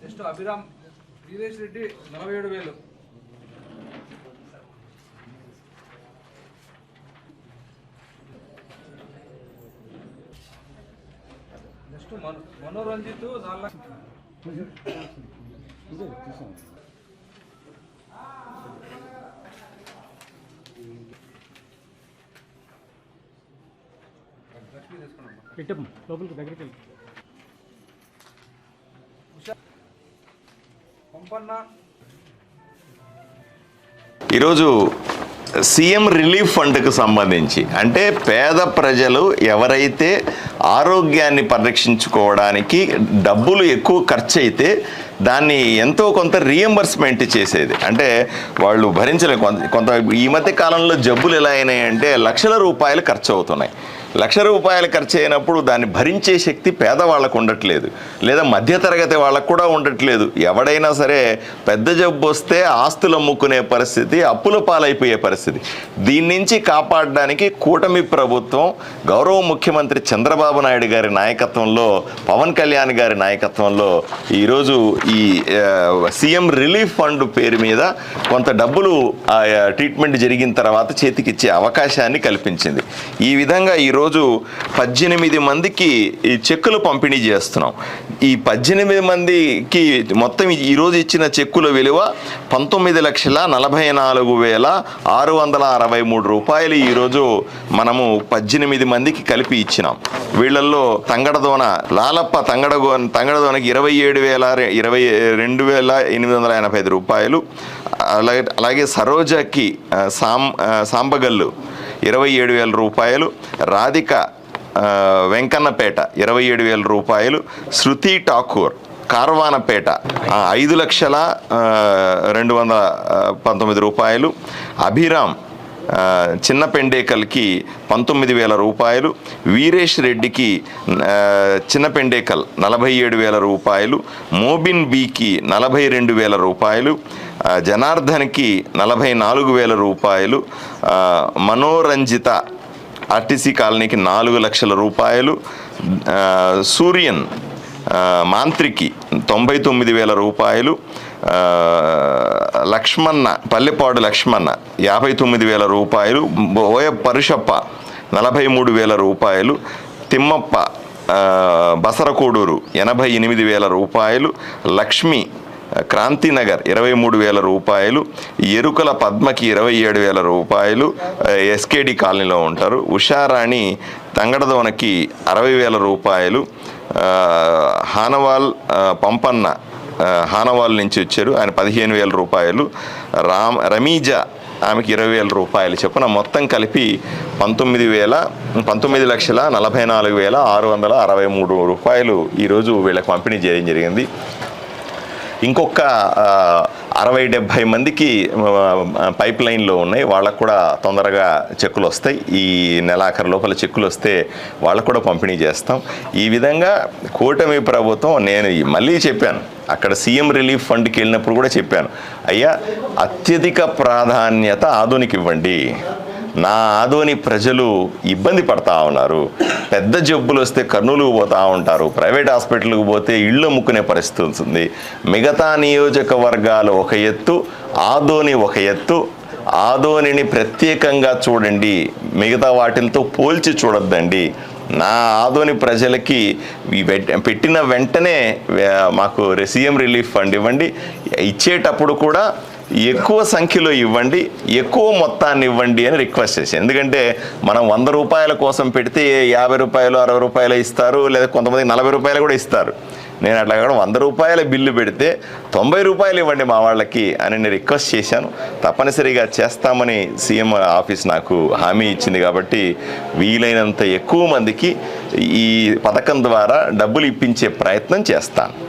Next Abhiram Veeresh Reddy నలభై ఏడు వేలు. నెక్స్ట్ మను మనోరంజిత్ నాలుగు లక్ష- లక్ష్మి లోపలికి దగ్గరికి వెళ్ళి. ఈరోజు సీఎం రిలీఫ్ ఫండ్కి సంబంధించి అంటే పేద ప్రజలు ఎవరైతే ఆరోగ్యాన్ని పరిరక్షించుకోవడానికి డబ్బులు ఎక్కువ ఖర్చు అయితే దాన్ని ఎంతో కొంత రియంబర్స్మెంట్ చేసేది. అంటే వాళ్ళు భరించలేరు కొంత కొంత ఈ మధ్య కాలంలో జబ్బులు ఎలా అయినాయంటే లక్షల రూపాయలు ఖర్చు అవుతున్నాయి లక్ష రూపాయలు ఖర్చు అయినప్పుడు దాన్ని భరించే శక్తి పేదవాళ్ళకు ఉండట్లేదు. లేదా మధ్యతరగతి వాళ్ళకు కూడా ఉండట్లేదు. ఎవడైనా సరే పెద్ద జబ్బు వస్తే ఆస్తులు అమ్ముకునే పరిస్థితి అప్పుల పాలైపోయే పరిస్థితి. దీని నుంచి కాపాడడానికి కూటమి ప్రభుత్వం గౌరవ ముఖ్యమంత్రి చంద్రబాబు నాయుడు గారి నాయకత్వంలో పవన్ కళ్యాణ్ గారి నాయకత్వంలో ఈరోజు ఈ సీఎం రిలీఫ్ ఫండ్ పేరు మీద కొంత డబ్బులు ఆ, ట్రీట్మెంట్ జరిగిన తర్వాత చేతికిచ్చే అవకాశాన్ని కల్పించింది. ఈ విధంగా ఈరోజు పద్దెనిమిది మందికి ఈ చెక్కులు పంపిణీ చేస్తున్నాం. ఈ పద్దెనిమిది మందికి మొత్తం ఈరోజు ఇచ్చిన చెక్కుల విలువ పంతొమ్మిది లక్షల నలభై నాలుగు వేల ఆరు వందల అరవై మూడు రూపాయలు ఈరోజు మనము పద్దెనిమిది మందికి కలిపి ఇచ్చినాం. వీళ్ళల్లో తంగడదోన లాలప్ప తంగడగో తంగడదోనకి ఇరవై ఏడు వేల ఇరవై రెండు వేల ఎనిమిది వందల ఎనభై ఐదు రూపాయలు. అలాగే అలాగే సరోజకి సాం సాంబగల్లు ఇరవై ఏడు వేల రూపాయలు రాధిక వెంకన్నపేట ఇరవై ఏడు వేల రూపాయలు శృతి ఠాకూర్ కార్వానపేట ఐదు లక్షల రెండు వందల పంతొమ్మిది రూపాయలు అభిరామ్ చిన్నపెండేకల్కి చిన్న పెండేకల్కి పంతొమ్మిది వేల రూపాయలు వీరేష్ రెడ్డికి చిన్నపెండేకల్ చిన్న పెండేకల్ నలభై ఏడు వేల రూపాయలు మోబిన్ బీకి నలభై రెండు వేల రూపాయలు జనార్దన్కి నలభై నాలుగు వేల రూపాయలు మనోరంజిత ఆర్టీసీ కాలనీకి నాలుగు లక్షల రూపాయలు సూర్యన్ మాంత్రికి తొంభై తొమ్మిది వేల రూపాయలు లక్ష్మణ పల్లెపాడు లక్ష్మణ యాభై తొమ్మిది వేల రూపాయలు బోయ పరుషప్ప నలభై మూడు వేల రూపాయలు తిమ్మప్ప బసరకోడూరు ఎనభై ఎనిమిది వేల రూపాయలు లక్ష్మి క్రాంతినగర్ ఇరవై మూడు వేల రూపాయలు ఎరుకల పద్మకి ఇరవై ఏడు వేల రూపాయలు ఎస్కేడి కాలనీలో ఉంటారు. ఉషారాణి తంగడదోనకి అరవై వేల రూపాయలు హానవాల్ పంపన్న హానవాల్ నుంచి వచ్చారు. ఆయన పదిహేను వేల రూపాయలు రామ్ రమీజా ఆమెకి ఇరవై వేల రూపాయలు చొప్పున మొత్తం కలిపి పంతొమ్మిది వేల పంతొమ్మిది లక్షల నలభై నాలుగు వేల ఆరు వందల అరవై మూడు రూపాయలు ఈరోజు వీళ్ళకి పంపిణీ చేయడం జరిగింది. ఇంకొక అరవై డెబ్భై మందికి పైప్ లైన్లో ఉన్నాయి. వాళ్ళకు కూడా తొందరగా చెక్కులు వస్తాయి. ఈ నెలాఖరు లోపల చెక్కులు వస్తే వాళ్ళకు కూడా పంపిణీ చేస్తాం. ఈ విధంగా కూటమి ప్రభుత్వం నేను మళ్ళీ చెప్పాను. అక్కడ సీఎం రిలీఫ్ ఫండ్కి వెళ్ళినప్పుడు కూడా చెప్పాను. అయ్యా అత్యధిక ప్రాధాన్యత ఆధునిక ఇవ్వండి. నా ఆదోని ప్రజలు ఇబ్బంది పడతా ఉన్నారు. పెద్ద జబ్బులు వస్తే కర్నూలుకు పోతూ ఉంటారు. ప్రైవేట్ హాస్పిటల్కి పోతే ఇళ్ళు అమ్ముకునే పరిస్థితి వస్తుంది మిగతా నియోజకవర్గాలు ఒక ఎత్తు ఆదోని ఒక ఎత్తు. ఆదోనిని ప్రత్యేకంగా చూడండి. మిగతా వాటిలతో పోల్చి చూడొద్దండి. నా ఆదోని ప్రజలకి పెట్టిన వెంటనే మాకు సీఎం రిలీఫ్ ఫండ్ ఇవ్వండి. ఇచ్చేటప్పుడు కూడా ఎక్కువ సంఖ్యలో ఇవ్వండి ఎక్కువ మొత్తాన్ని ఇవ్వండి అని రిక్వెస్ట్ చేశాను ఎందుకంటే మనం వంద రూపాయల కోసం పెడితే యాభై రూపాయలు అరవై రూపాయలు ఇస్తారు లేదా కొంతమంది నలభై రూపాయలు కూడా ఇస్తారు. నేను అట్లా కాకుండా వంద రూపాయల బిల్లు పెడితే తొంభై రూపాయలు ఇవ్వండి మా వాళ్ళకి అని నేను రిక్వెస్ట్ చేశాను. తప్పనిసరిగా చేస్తామని సీఎం ఆఫీస్ నాకు హామీ ఇచ్చింది కాబట్టి వీలైనంత ఎక్కువ మందికి ఈ పథకం ద్వారా డబ్బులు ఇప్పించే ప్రయత్నం చేస్తాను.